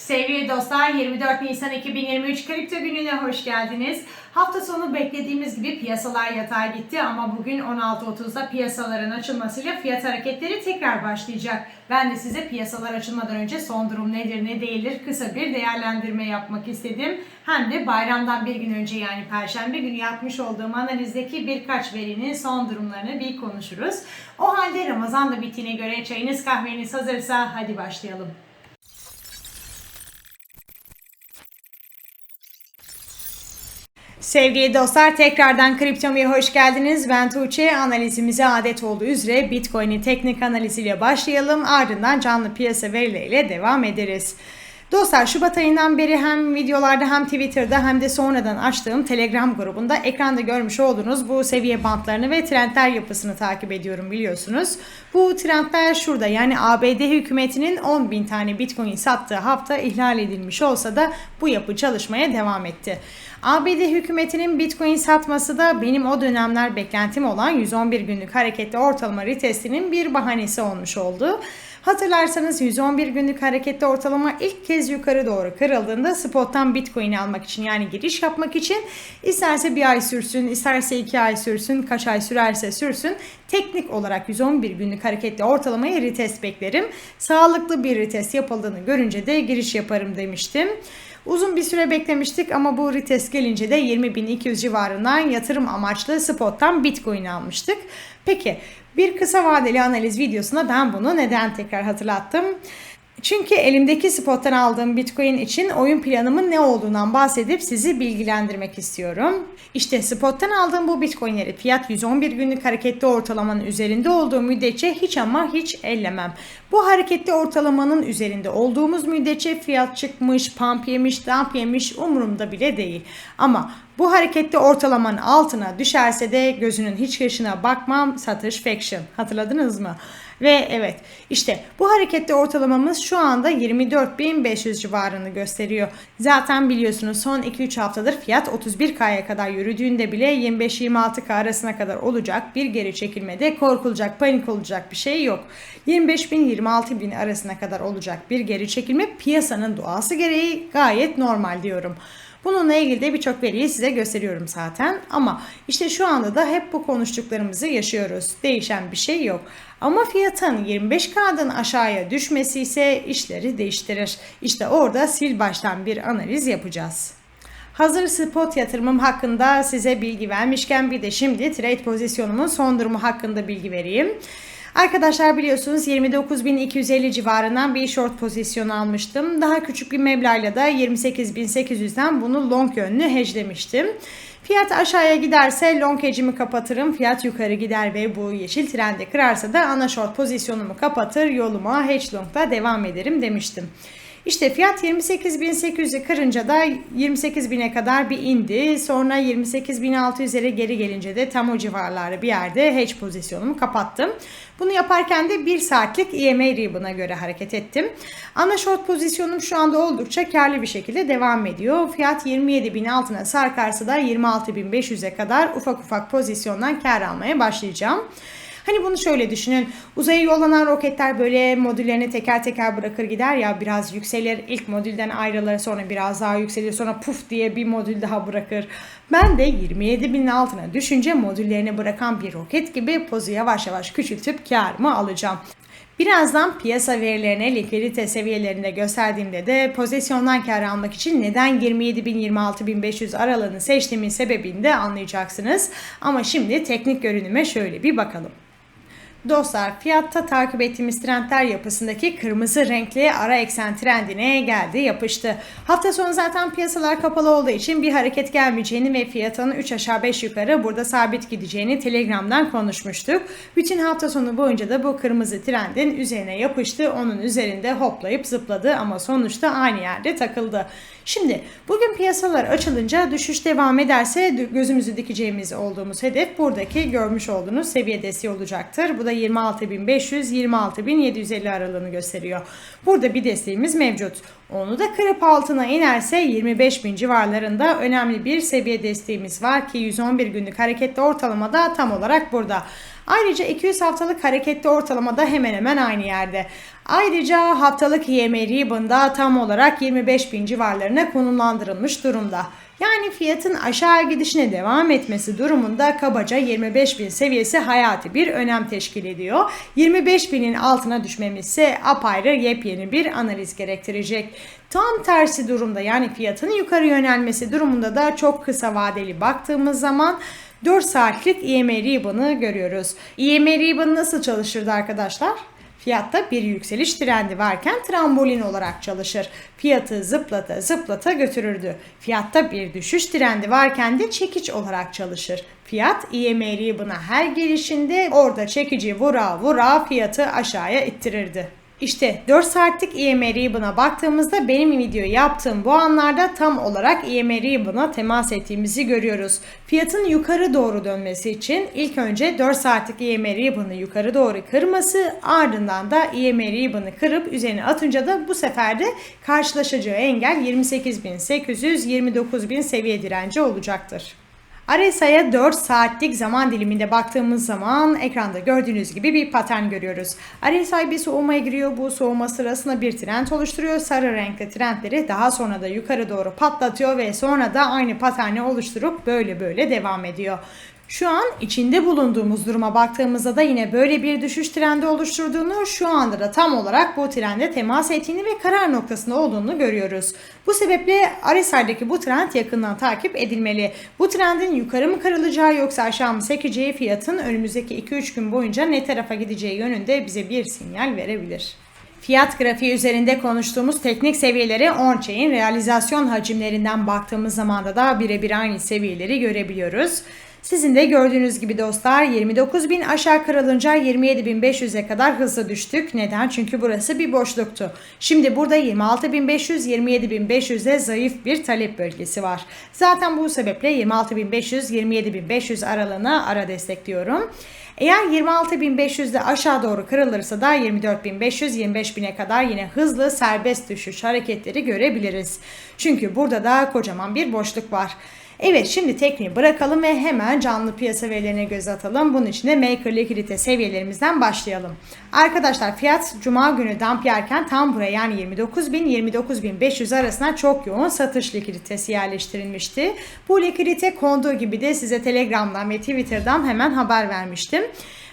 Sevgili dostlar 24 Nisan 2023 kripto gününe hoş geldiniz. Hafta sonu beklediğimiz gibi piyasalar yatağa gitti ama bugün 16.30'da piyasaların açılmasıyla fiyat hareketleri tekrar başlayacak. Ben de size piyasalar açılmadan önce son durum nedir ne değildir kısa bir değerlendirme yapmak istedim. Hem de bayramdan bir gün önce yani perşembe günü yapmış olduğum analizdeki birkaç verinin son durumlarını bir konuşuruz. O halde Ramazan da bittiğine göre çayınız kahveniz hazırsa hadi başlayalım. Sevgili dostlar tekrardan Kriptomi'ye hoş geldiniz. Ben Tuğçe. Analizimize adet olduğu üzere Bitcoin'in teknik analiziyle başlayalım. Ardından canlı piyasa verileriyle devam ederiz. Dostlar Şubat ayından beri hem videolarda hem Twitter'da hem de sonradan açtığım Telegram grubunda ekranda görmüş olduğunuz bu seviye bantlarını ve trendler yapısını takip ediyorum biliyorsunuz. Bu trendler şurada yani ABD hükümetinin 10 bin tane Bitcoin sattığı hafta ihlal edilmiş olsa da bu yapı çalışmaya devam etti. ABD hükümetinin Bitcoin satması da benim o dönemler beklentim olan 111 günlük hareketli ortalama retestinin bir bahanesi olmuş oldu. Hatırlarsanız 111 günlük hareketli ortalama ilk kez yukarı doğru kırıldığında spottan Bitcoin almak için yani giriş yapmak için isterse bir ay sürsün, isterse iki ay sürsün, kaç ay sürerse sürsün teknik olarak 111 günlük hareketli ortalamaya retest beklerim. Sağlıklı bir retest yapıldığını görünce de giriş yaparım demiştim. Uzun bir süre beklemiştik ama bu retest gelince de 20.200 civarından yatırım amaçlı spottan Bitcoin almıştık. Peki bir kısa vadeli analiz videosunda ben bunu neden tekrar hatırlattım? Çünkü elimdeki spottan aldığım Bitcoin için oyun planımın ne olduğundan bahsedip sizi bilgilendirmek istiyorum. İşte spottan aldığım bu Bitcoin'leri fiyat 111 günlük hareketli ortalamanın üzerinde olduğu müddetçe hiç ama hiç ellemem. Bu hareketli ortalamanın üzerinde olduğumuz müddetçe fiyat çıkmış, pump yemiş, dump yemiş umurumda bile değil. Ama bu hareketli ortalamanın altına düşerse de gözünün hiç yaşına bakmam satış faction. Hatırladınız mı? Ve evet işte bu hareketli ortalamamız şu anda 24.500 civarını gösteriyor. Zaten biliyorsunuz son 2-3 haftadır fiyat 31K'ya kadar yürüdüğünde bile 25-26K arasına kadar olacak bir geri çekilmede korkulacak, panik olacak bir şey yok. 25.000-26.000 arasına kadar olacak bir geri çekilme piyasanın doğası gereği gayet normal diyorum. Bununla ilgili de birçok veriyi size gösteriyorum zaten. Ama işte şu anda da hep bu konuştuklarımızı yaşıyoruz. Değişen bir şey yok. Ama fiyatın 25K'dan aşağıya düşmesi ise işleri değiştirir. İşte orada sil baştan bir analiz yapacağız. Hazır spot yatırımım hakkında size bilgi vermişken bir de şimdi trade pozisyonumun son durumu hakkında bilgi vereyim. Arkadaşlar biliyorsunuz 29.250 civarından bir short pozisyon almıştım. Daha küçük bir meblağla da 28.800'den bunu long yönlü hedgelemiştim. Fiyat aşağıya giderse long hedge'imi kapatırım. Fiyat yukarı gider ve bu yeşil trende kırarsa da ana short pozisyonumu kapatır. Yoluma hedge long'da devam ederim demiştim. İşte fiyat 28.800'ü kırınca da 28.000'e kadar bir indi. Sonra 28.600'lere geri gelince de tam o civarlarda bir yerde hedge pozisyonumu kapattım. Bunu yaparken de 1 saatlik EMA ribbon'a göre hareket ettim. Ana short pozisyonum şu anda oldukça karlı bir şekilde devam ediyor. Fiyat 27.000 altına sarkarsa da 26.500'e kadar ufak ufak pozisyondan kar almaya başlayacağım. Hani bunu şöyle düşünün. Uzaya yollanan roketler böyle modüllerini teker teker bırakır gider ya biraz yükselir. ilk modülden ayrılır sonra biraz daha yükselir sonra puf diye bir modül daha bırakır. Ben de 27 binin altına düşünce modüllerini bırakan bir roket gibi pozu yavaş yavaş küçültüp karımı alacağım. Birazdan piyasa verilerine likidite seviyelerinde gösterdiğimde de pozisyondan kar almak için neden 27.000-26.500 aralığını seçtiğimin sebebini de anlayacaksınız. Ama şimdi teknik görünüme şöyle bir bakalım. Dostlar fiyatta takip ettiğimiz trendler yapısındaki kırmızı renkli ara eksen trendine geldi yapıştı. Hafta sonu zaten piyasalar kapalı olduğu için bir hareket gelmeyeceğini ve fiyatın 3 aşağı 5 yukarı burada sabit gideceğini Telegram'dan konuşmuştuk. Bütün hafta sonu boyunca da bu kırmızı trendin üzerine yapıştı. Onun üzerinde hoplayıp zıpladı ama sonuçta aynı yerde takıldı. Şimdi bugün piyasalar açılınca düşüş devam ederse gözümüzü dikeceğimiz olduğumuz hedef buradaki görmüş olduğunuz seviye desteği olacaktır. Bu da 26.500-26.750 aralığını gösteriyor. Burada bir desteğimiz mevcut. Onu da kırıp altına inerse 25.000 civarlarında önemli bir seviye desteğimiz var ki 111 günlük hareketli ortalamada tam olarak burada. Ayrıca 200 haftalık hareketli ortalamada hemen hemen aynı yerde. Ayrıca haftalık EMA Ribbon'da tam olarak 25 bin civarlarına konumlandırılmış durumda. Yani fiyatın aşağı gidişine devam etmesi durumunda kabaca 25 bin seviyesi hayati bir önem teşkil ediyor. 25 binin altına düşmemiz ise apayrı yepyeni bir analiz gerektirecek. Tam tersi durumda yani fiyatın yukarı yönelmesi durumunda da çok kısa vadeli baktığımız zaman 4 saatlik EMA Ribbon'ı görüyoruz. EMA Ribbon nasıl çalışırdı arkadaşlar? Fiyatta bir yükseliş trendi varken trambolin olarak çalışır. Fiyatı zıplata zıplata götürürdü. Fiyatta bir düşüş trendi varken de çekiç olarak çalışır. Fiyat EMA Ribbon'a her gelişinde orada çekici vura vura fiyatı aşağıya ittirirdi. İşte 4 saatlik EMA Ribbon'a baktığımızda benim video yaptığım bu anlarda tam olarak EMA Ribbon'a temas ettiğimizi görüyoruz. Fiyatın yukarı doğru dönmesi için ilk önce 4 saatlik EMA Ribbon'ı yukarı doğru kırması ardından da EMA Ribbon'ı kırıp üzerine atınca da bu sefer de karşılaşacağı engel 28.800-29.000 seviye direnci olacaktır. RSI'ye 4 saatlik zaman diliminde baktığımız zaman ekranda gördüğünüz gibi bir patern görüyoruz. RSI bir soğumaya giriyor. Bu soğuma sırasında bir trend oluşturuyor. Sarı renkli trendleri daha sonra da yukarı doğru patlatıyor ve sonra da aynı paterni oluşturup böyle böyle devam ediyor. Şu an içinde bulunduğumuz duruma baktığımızda da yine böyle bir düşüş trendi oluşturduğunu, şu anda da tam olarak bu trende temas ettiğini ve karar noktasında olduğunu görüyoruz. Bu sebeple RSI'deki bu trend yakından takip edilmeli. Bu trendin yukarı mı kırılacağı yoksa aşağı mı sekeceği fiyatın önümüzdeki 2-3 gün boyunca ne tarafa gideceği yönünde bize bir sinyal verebilir. Fiyat grafiği üzerinde konuştuğumuz teknik seviyeleri on-chain realizasyon hacimlerinden baktığımız zaman da birebir aynı seviyeleri görebiliyoruz. Sizin de gördüğünüz gibi dostlar 29.000 aşağı kırılınca 27.500'e kadar hızlı düştük. Neden? Çünkü burası bir boşluktu. Şimdi burada 26.500 27.500'e zayıf bir talep bölgesi var. Zaten bu sebeple 26.500 27.500 aralığına ara destekliyorum. Eğer 26.500'de aşağı doğru kırılırsa da 24.500-25.000'e kadar yine hızlı serbest düşüş hareketleri görebiliriz. Çünkü burada da kocaman bir boşluk var. Evet şimdi tekniği bırakalım ve hemen canlı piyasa verilerine göz atalım. Bunun için de maker likidite seviyelerimizden başlayalım. Arkadaşlar fiyat cuma günü dump yerken tam buraya yani 29.000-29.500 arasında çok yoğun satış likiditesi yerleştirilmişti. Bu likidite konduğu gibi de size Telegram'dan ve Twitter'dan hemen haber vermiştim.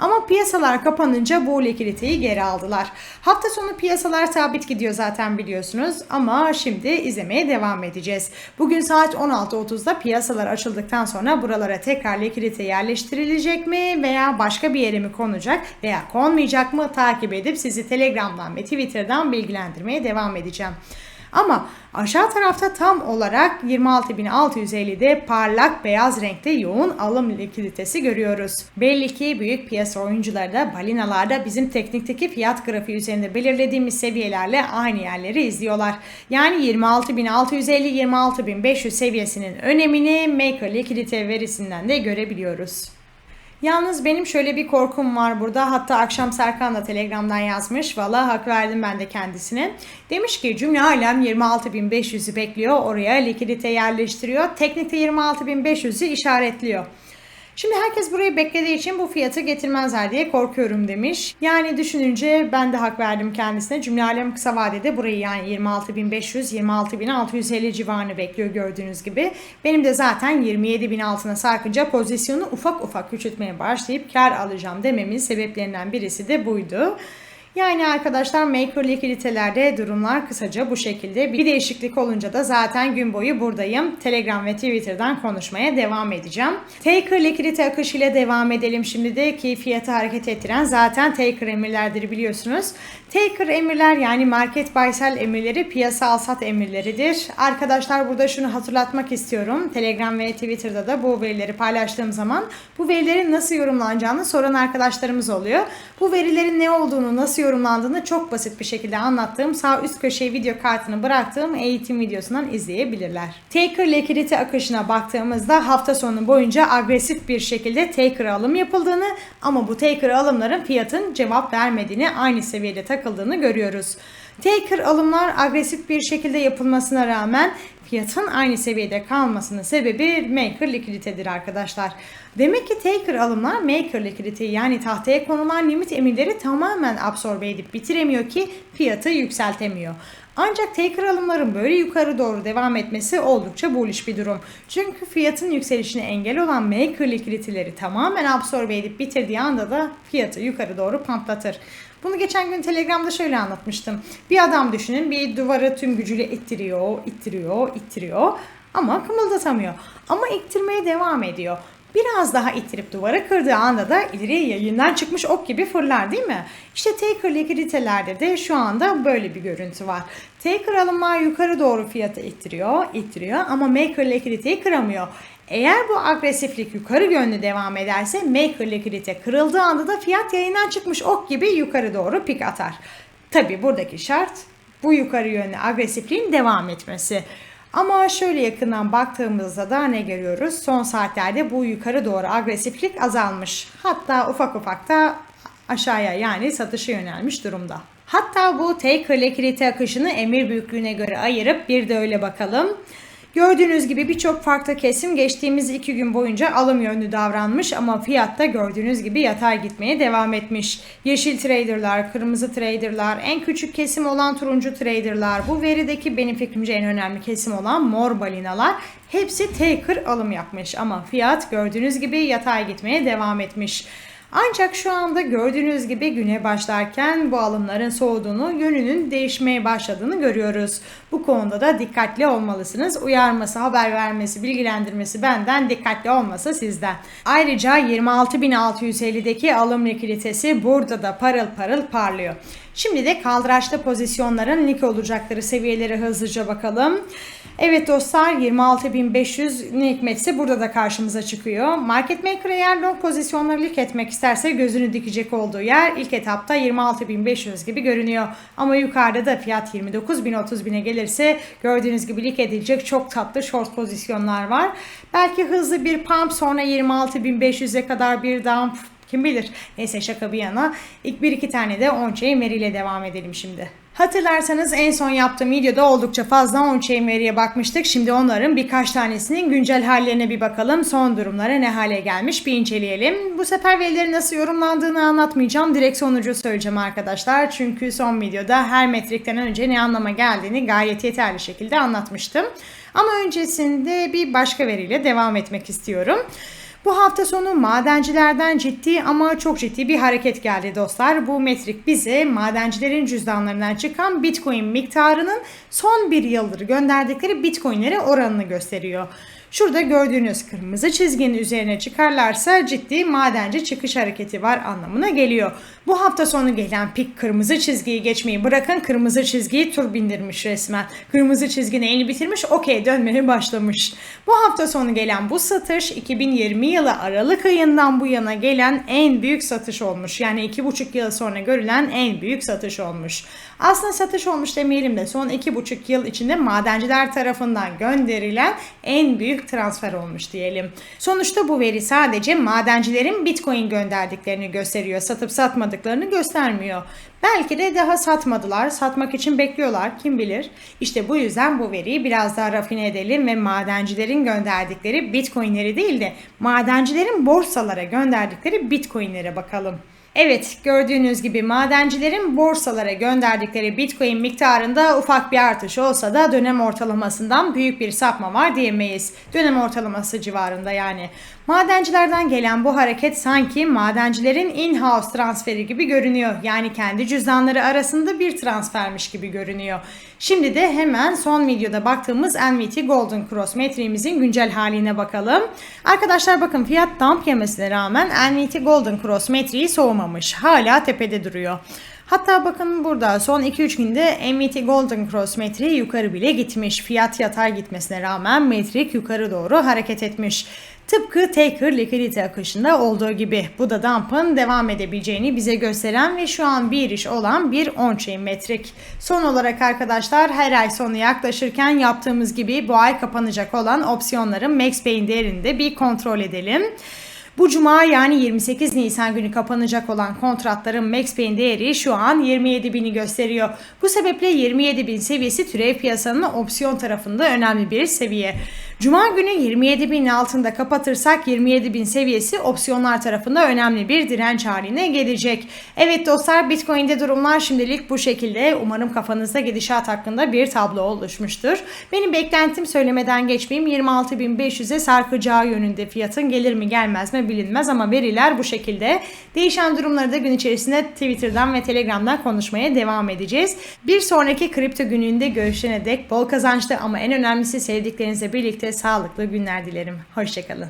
Ama piyasalar kapanınca bu likiditeyi geri aldılar. Hafta sonu piyasalar sabit gidiyor zaten biliyorsunuz ama şimdi izlemeye devam edeceğiz. Bugün saat 16.30'da piyasalar açıldıktan sonra buralara tekrar likidite yerleştirilecek mi veya başka bir yere mi konacak veya konmayacak mı takip edip sizi Telegram'dan ve Twitter'dan bilgilendirmeye devam edeceğim. Ama aşağı tarafta tam olarak 26.650'de parlak beyaz renkte yoğun alım likiditesi görüyoruz. Belli ki büyük piyasa oyuncuları da balinalarda bizim teknikteki fiyat grafiği üzerinde belirlediğimiz seviyelerle aynı yerleri izliyorlar. Yani 26.650-26.500 seviyesinin önemini maker likidite verisinden de görebiliyoruz. Yalnız benim şöyle bir korkum var burada. Hatta akşam Serkan da Telegram'dan yazmış. Valla hak verdim ben de kendisine. Demiş ki cümle alem 26.500'ü bekliyor. Oraya likidite yerleştiriyor. Teknikte 26.500'ü işaretliyor. Şimdi herkes burayı beklediği için bu fiyatı getirmezler diye korkuyorum demiş. Yani düşününce ben de hak verdim kendisine. Cümle alem kısa vadede burayı yani 26.500 26.650 civarını bekliyor gördüğünüz gibi. Benim de zaten 27.000 altına sarkınca pozisyonu ufak ufak küçültmeye başlayıp kar alacağım dememin sebeplerinden birisi de buydu. Yani arkadaşlar maker likiditelerde durumlar kısaca bu şekilde. Bir değişiklik olunca da zaten gün boyu buradayım. Telegram ve Twitter'dan konuşmaya devam edeceğim. Taker likidite akışıyla devam edelim şimdi de ki fiyatı hareket ettiren zaten Taker emirlerdir biliyorsunuz. Taker emirler yani market buy sell emirleri piyasa al sat emirleridir. Arkadaşlar burada şunu hatırlatmak istiyorum. Telegram ve Twitter'da da bu verileri paylaştığım zaman bu verilerin nasıl yorumlanacağını soran arkadaşlarımız oluyor. Bu verilerin ne olduğunu, nasıl yorumlandığını çok basit bir şekilde anlattığım sağ üst köşeye video kartını bıraktığım eğitim videosundan izleyebilirler. Taker likidite akışına baktığımızda hafta sonu boyunca agresif bir şekilde taker alım yapıldığını ama bu taker alımların fiyatın cevap vermediğini aynı seviyede takıldığını görüyoruz. Taker alımlar agresif bir şekilde yapılmasına rağmen fiyatın aynı seviyede kalmasının sebebi maker likiditedir arkadaşlar. Demek ki taker alımlar maker likiditeyi yani tahtaya konulan limit emirleri tamamen absorbe edip bitiremiyor ki fiyatı yükseltemiyor. Ancak taker alımların böyle yukarı doğru devam etmesi oldukça bullish bir durum. Çünkü fiyatın yükselişine engel olan maker likiditeleri tamamen absorbe edip bitirdiği anda da fiyatı yukarı doğru pamplatır. Bunu geçen gün Telegram'da şöyle anlatmıştım. Bir adam düşünün bir duvarı tüm gücüyle ittiriyor, ittiriyor, ittiriyor ama kımıldatamıyor. Ama ittirmeye devam ediyor. Biraz daha ittirip duvara kırdığı anda da ileriye yayından çıkmış ok gibi fırlar değil mi? İşte Taker likiditelerde de şu anda böyle bir görüntü var. Taker alımlar yukarı doğru fiyatı ittiriyor, ittiriyor ama Maker likiditeyi kıramıyor. Eğer bu agresiflik yukarı yönlü devam ederse maker likidite kırıldığı anda da fiyat yayından çıkmış ok gibi yukarı doğru pik atar. Tabi buradaki şart bu yukarı yönlü agresifliğin devam etmesi. Ama şöyle yakından baktığımızda da ne görüyoruz? Son saatlerde bu yukarı doğru agresiflik azalmış. Hatta ufak ufak da aşağıya yani satışa yönelmiş durumda. Hatta bu taker likidite akışını emir büyüklüğüne göre ayırıp bir de öyle bakalım. Gördüğünüz gibi birçok farklı kesim geçtiğimiz iki gün boyunca alım yönlü davranmış ama fiyatta gördüğünüz gibi yatay gitmeye devam etmiş. Yeşil traderlar, kırmızı traderlar, en küçük kesim olan turuncu traderlar, bu verideki benim fikrimce en önemli kesim olan mor balinalar hepsi taker alım yapmış ama fiyat gördüğünüz gibi yatay gitmeye devam etmiş. Ancak şu anda gördüğünüz gibi güne başlarken bu alımların soğuduğunu, yönünün değişmeye başladığını görüyoruz. Bu konuda da dikkatli olmalısınız. Uyarması, haber vermesi, bilgilendirmesi benden, dikkatli olması sizden. Ayrıca 26.650'deki alım likiditesi burada da parıl parıl parlıyor. Şimdi de kaldıraçlı pozisyonların lik olacakları seviyeleri hızlıca bakalım. Evet dostlar 26.500 ne hikmetse burada da karşımıza çıkıyor. Market Maker eğer long pozisyonları lik etmek isterse gözünü dikecek olduğu yer ilk etapta 26.500 gibi görünüyor. Ama yukarıda da fiyat 29.000-30.000'e gelirse gördüğünüz gibi lik edilecek çok tatlı short pozisyonlar var. Belki hızlı bir pump sonra 26.500'e kadar bir dump kim bilir. Neyse şaka bir yana. İlk bir iki tane de on-chain veriyle devam edelim şimdi. Hatırlarsanız en son yaptığım videoda oldukça fazla on-chain veriye bakmıştık. Şimdi onların birkaç tanesinin güncel hallerine bir bakalım. Son durumlara ne hale gelmiş bir inceleyelim. Bu sefer verilerin nasıl yorumlandığını anlatmayacağım. Direkt sonucu söyleyeceğim arkadaşlar. Çünkü son videoda her metrikten önce ne anlama geldiğini gayet yeterli şekilde anlatmıştım. Ama öncesinde bir başka veriyle devam etmek istiyorum. Bu hafta sonu madencilerden ciddi ama çok ciddi bir hareket geldi dostlar. Bu metrik bize madencilerin cüzdanlarından çıkan Bitcoin miktarının son bir yıldır gönderdikleri Bitcoin'lere oranını gösteriyor. Şurada gördüğünüz kırmızı çizginin üzerine çıkarlarsa ciddi madenci çıkış hareketi var anlamına geliyor. Bu hafta sonu gelen pik kırmızı çizgiyi geçmeyi bırakın kırmızı çizgiyi tur bindirmiş resmen. Kırmızı çizginin elini bitirmiş okey dönmeye başlamış. Bu hafta sonu gelen bu satış 2020 yılı Aralık ayından bu yana gelen en büyük satış olmuş. Yani 2,5 yıl sonra görülen en büyük satış olmuş. Aslında satış olmuş demeyelim de son 2,5 yıl içinde madenciler tarafından gönderilen en büyük transfer olmuş diyelim. Sonuçta bu veri sadece madencilerin Bitcoin gönderdiklerini gösteriyor. Satıp satmadıklarını göstermiyor. Belki de daha satmadılar, satmak için bekliyorlar kim bilir. İşte bu yüzden bu veriyi biraz daha rafine edelim ve madencilerin gönderdikleri bitcoinleri değil de madencilerin borsalara gönderdikleri bitcoinlere bakalım. Evet gördüğünüz gibi madencilerin borsalara gönderdikleri bitcoin miktarında ufak bir artış olsa da dönem ortalamasından büyük bir sapma var diyemeyiz. Dönem ortalaması civarında yani. Madencilerden gelen bu hareket sanki madencilerin in-house transferi gibi görünüyor. Yani kendi cüzdanları arasında bir transfermiş gibi görünüyor. Şimdi de hemen son videoda baktığımız NVT Golden Cross metriğimizin güncel haline bakalım. Arkadaşlar bakın fiyat dump yemesine rağmen NVT Golden Cross metriği soğumamış. Hala tepede duruyor. Hatta bakın burada son 2-3 günde MVT Golden Cross metriği yukarı bile gitmiş. Fiyat yatay gitmesine rağmen metrik yukarı doğru hareket etmiş. Tıpkı Taker likidite akışında olduğu gibi. Bu da dump'ın devam edebileceğini bize gösteren ve şu an bir iş olan bir on-chain metrik. Son olarak arkadaşlar her ay sonu yaklaşırken yaptığımız gibi bu ay kapanacak olan opsiyonların max pay'in değerini de bir kontrol edelim. Bu cuma yani 28 Nisan günü kapanacak olan kontratların Max Payne değeri şu an 27 bini gösteriyor. Bu sebeple 27 bin seviyesi türev piyasanın opsiyon tarafında önemli bir seviye. Cuma günü 27 binin altında kapatırsak 27 bin seviyesi opsiyonlar tarafında önemli bir direnç haline gelecek. Evet dostlar Bitcoin'de durumlar şimdilik bu şekilde. Umarım kafanızda gidişat hakkında bir tablo oluşmuştur. Benim beklentim söylemeden geçmeyeyim 26.500'e sarkacağı yönünde fiyatın gelir mi gelmez mi bilinmez ama veriler bu şekilde. Değişen durumları da gün içerisinde Twitter'dan ve Telegram'dan konuşmaya devam edeceğiz. Bir sonraki kripto gününde görüşene dek bol kazançlı ama en önemlisi sevdiklerinizle birlikte sağlıklı günler dilerim. Hoşçakalın.